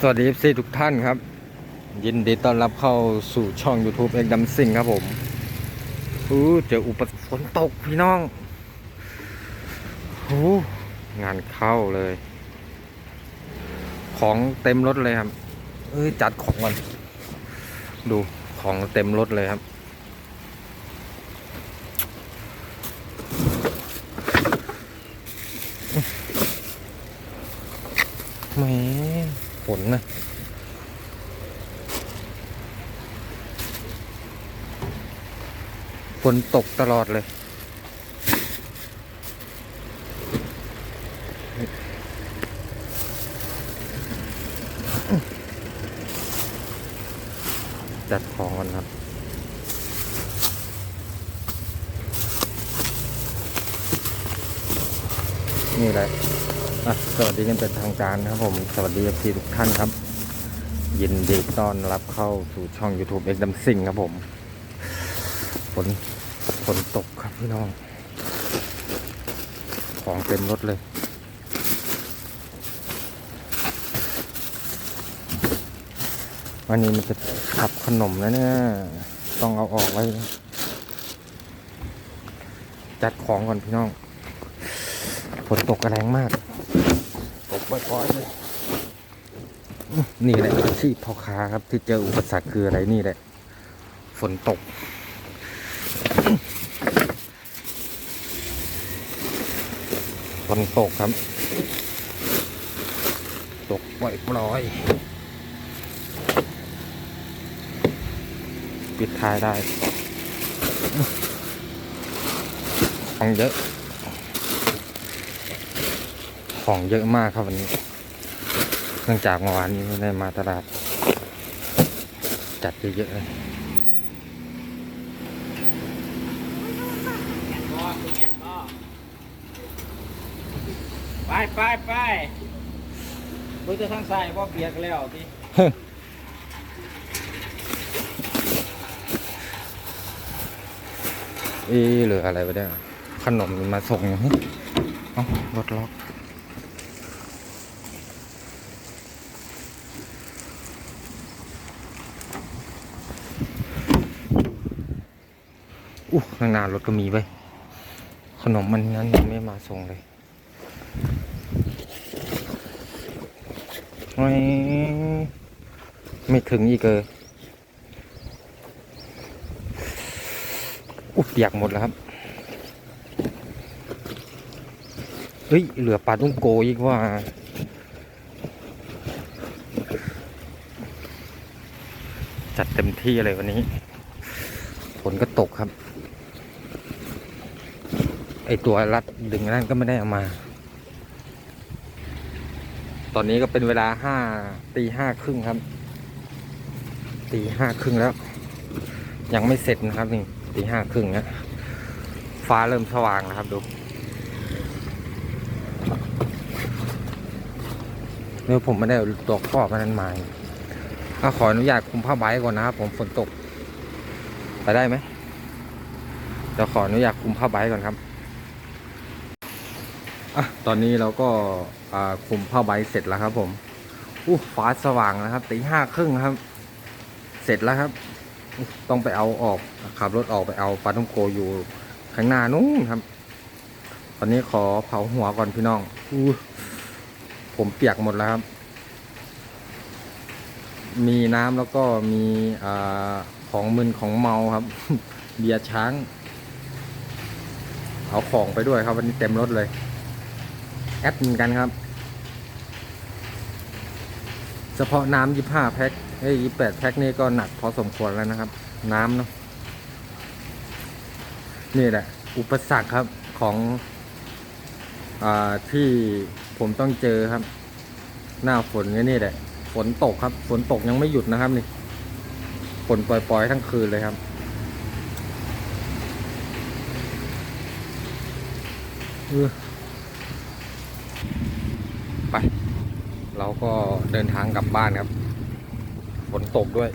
สวัสดีซีทุกท่านครับ ยินดีต้อนรับเข้าสู่ช่อง YouTube เอกดัมซิงครับผมอู้เจออุปสรรคฝนตกพี่น้องโอ้งานเข้าเลย ของเต็มรถเลยครับ เอ้ยจัดของก่อน ดูของเต็มรถเลยครับ แหมฝนนะ ฝนตกตลอดเลย จัดของกันครับนี่แหละอะสวัสดีกันเป็นทางการนะครับผม สวัสดีพี่ทุกท่านครับ ยินดีต้อนรับเข้าสู่ช่อง YouTube เอ็กดัมซิงครับผมฝน ฝนตกครับพี่น้อง ของเต็มรถเลย วันนี้มันจะขับขนมแล้วเนี่ย ต้องเอาออกไว้ จัดของก่อนพี่น้อง ฝนตกแรงมาก ตกบ่อยๆเลยนี่แหละอาชีพพ่อค้าครับที่เจออุปสรรคคืออะไรนี่แหละ ฝนตก ฝนตกครับ ตกปล่อยๆปิดท้ายได้ ของเยอะ ของเยอะมากครับวันนี้ เนื่องจากเมื่อวานนี้ไม่ได้มาตลาด จัดเยอะๆเลย ไปไปไปเบอร์จะทางซ้ายบ่เปียกแล้วทีเอ๊ะเหลืออะไรไปได้ขนมมาส่งอย่างนี้เอ้ารถล็อกอู้ข้างหน้ารถก็มีไว้ขนมมันนั้นไม่มาส่งเลย ไม่ไม่ถึงอีกเลยอุ๊ยเปียกหมดแล้วครับ เฮ้ย เหลือปลาตุ้งโกอีกว่า จัดเต็มที่เลยวันนี้ ฝนก็ตกครับ ไอตัวรัดดึงนั่นก็ไม่ได้เอามา ตอนนี้ก็เป็นเวลาห้าตีห้าครึ่งครับ ตีห้าครึ่งแล้ว ยังไม่เสร็จนะครับนี่ตีห้าครึ่งนะฟ้าเริ่มสว่างแล้วครับดูเดี๋ยวผมไม่ได้ตัวครอบมันนั้นมาอะขออนุญาตคุมผ้าใบก่อนนะครับผมฝนตก ไปได้ไหมเดี๋ยวขออนุญาตคุมผ้าใบก่อนครับ อะตอนนี้เราก็คุมผ้าใบเสร็จแล้วครับ ผมอู้ฟ้าสว่างแล้วครับตีห้าครึ่งครับ เสร็จแล้วครับ ต้องไปเอาออกขับรถออกไปเอาปลาท่องโกอยู่ข้างหน้านู้นครับ ตอนนี้ขอเผาหัวก่อนพี่น้องอู้ผมเปียกหมดแล้วครับ มีน้ำแล้วก็มีอของมึนของเมาครับ เบียร์ช้าง เอาของไปด้วยครับวันนี้เต็มรถเลย แอดเหมือนกันครับ เฉพาะน้ำยี่ห้าแพ็คเอ้ยยี่แปดแพ็คนี่ก็หนักพอสมควรแล้วนะครับ น้ำเนาะนี่แหละ อุปสรรคครับของอที่ผมต้องเจอครับ หน้าฝนนี่แหละฝนตกครับ ฝนตกยังไม่หยุดนะครับนี่ฝนปล่อยๆทั้งคืนเลยครับ เออ ไป เราก็เดินทางกลับบ้านครับ ฝนตกด้วย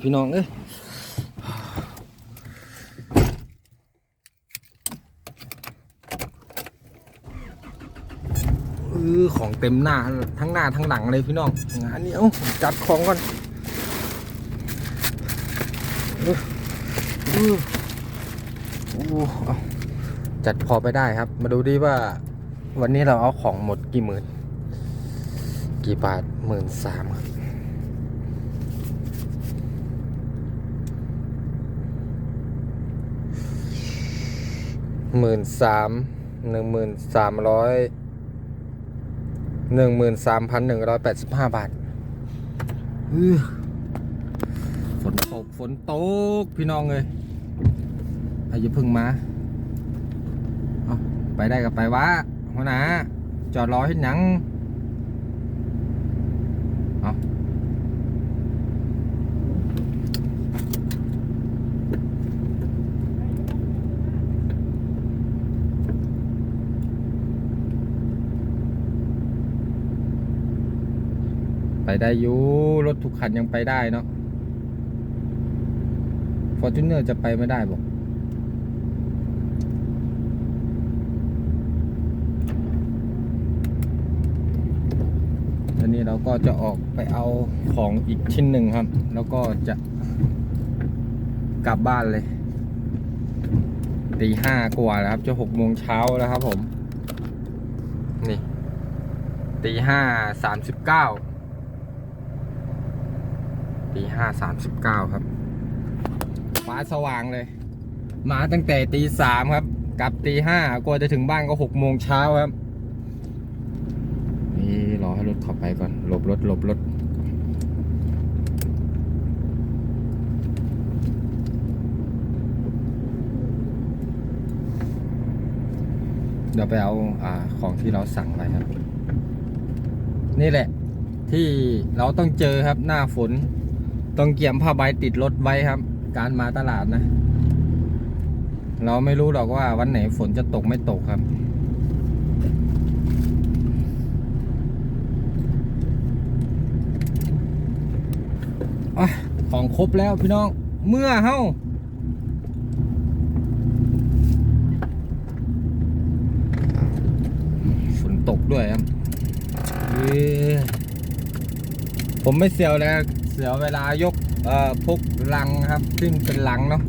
พี่น้องเอ้ยของเต็มหน้าทั้งหน้าทั้งหลังเลยพี่น้องงานนี้เอ้าจัดของก่อน จัดพอไปได้ครับ มาดูดิว่า วันนี้เราเอาของหมดกี่หมื่น กี่บาทหมื่นสามครับหมื่นสามหนึ่งหมื่นสามร้อยหนึ่งหมื่นสามพันหนึ่งร้อยแปดสิบห้าบาท อือ ฝนตกพี่น้องเลยอายุพึ่งมาเอาไปได้กับไปวะหัวหน้าจอดรอให้หนังเอาไปได้อยู่รถทุกคันยังไปได้เนาะ ฟอร์จูเนอร์จะไปไม่ได้บอกอันนี้เราก็จะออกไปเอาของอีกชิ้นหนึ่งครับ แล้วก็จะกลับบ้านเลยตีห้ากว่าแล้วครับ จะหกโมงเช้าแล้วครับผม นี่ตีห้าสามสิบเก้าตีห้าสามสิบเก้าครับ ฟ้าสว่างเลย มาตั้งแต่ตีสามครับกลับตีห้ากว่าจะถึงบ้านก็หกโมงเช้าครับ นี่รอให้รถข้าไปก่อนหลบรถหลบรถเดี๋ยวไปเอาอาของที่เราสั่งไว้ครับ นี่แหละ ที่เราต้องเจอครับหน้าฝน ต้องเกี่ยมผ้าใบติดรถไว้ครับ การมาตลาดนะ เราไม่รู้หรอกว่าวันไหนฝนจะตกไม่ตกครับอของครบแล้วพี่น้อง เมื่อเฮ้าฝนตกด้วยครับผมไม่เสียวแล้ว เสียวเวลายก เอ่อพกลังครับซึ่งเป็นลังเนาะ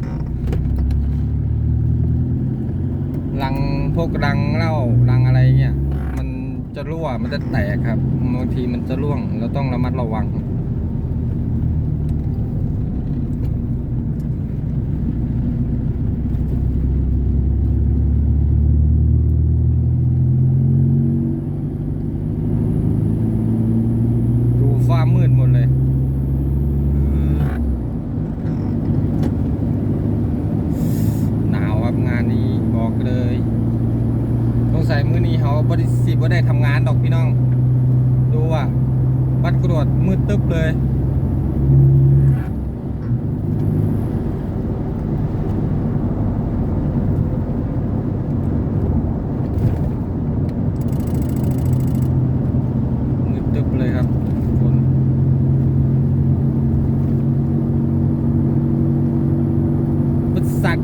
ลังพวกลังเหล้าลังอะไรเงี้ยมันจะรั่วมันจะแตกครับบางทีมันจะร่วงเราต้องระมัดระวังครับ ดูฟ้ามืดหมดเลย หนาวครับงานนี้บอกเลยต้องใส่มือนี้เขาบริสิบ่ได้ทำงานดอกพี่น้อง ดูอะ บัดกรวดมืดตึ๊บเลย มืดตึ๊บเลยครับฝนปุดสัก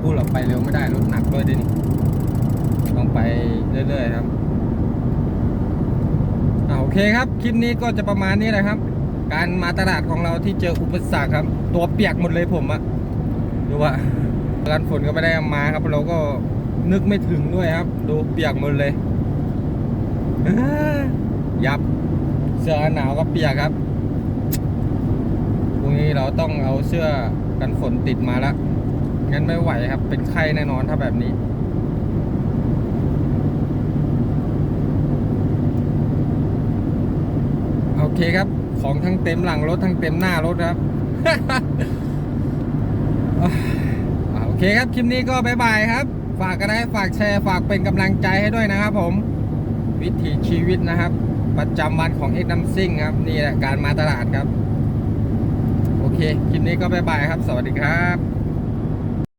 พูดเราไปเร็วไม่ได้รถหนักด้วยดินี่ต้อง ไปเรื่อยๆครับอ่าโอเคครับ คลิปนี้ก็จะประมาณนี้แหละครับ การมาตลาดของเราที่เจออุปสรรคครับ ตัวเปียกหมดเลยผมอะดูว่าการฝนก็ไม่ได้มาครับ เราก็นึกไม่ถึงด้วยครับ ดูเปียกหมดเลย ยับ เสื้อหนาวก็เปียกครับพรุ่งนี้เราต้องเอาเสื้อกันฝนติดมาแล้วงั้นไม่ไหวครับ เป็นไข้แน่นอนถ้าแบบนี้ โอ เคครับ ของทั้งเต็มหลังรถทั้งเต็มหน้ารถครับโอเคครับ คลิปนี้ก็บายบายครับ ฝากกันได้ฝากแชร์ฝากเป็นกำลังใจให้ด้วยนะครับผม วิถีชีวิตนะครับ ประจำวันของเอ็กนัมซิ่งครับ นี่แหละการมาตลาดครับ โอเค คลิปนี้ก็บายบายครับ สวัสดีครับ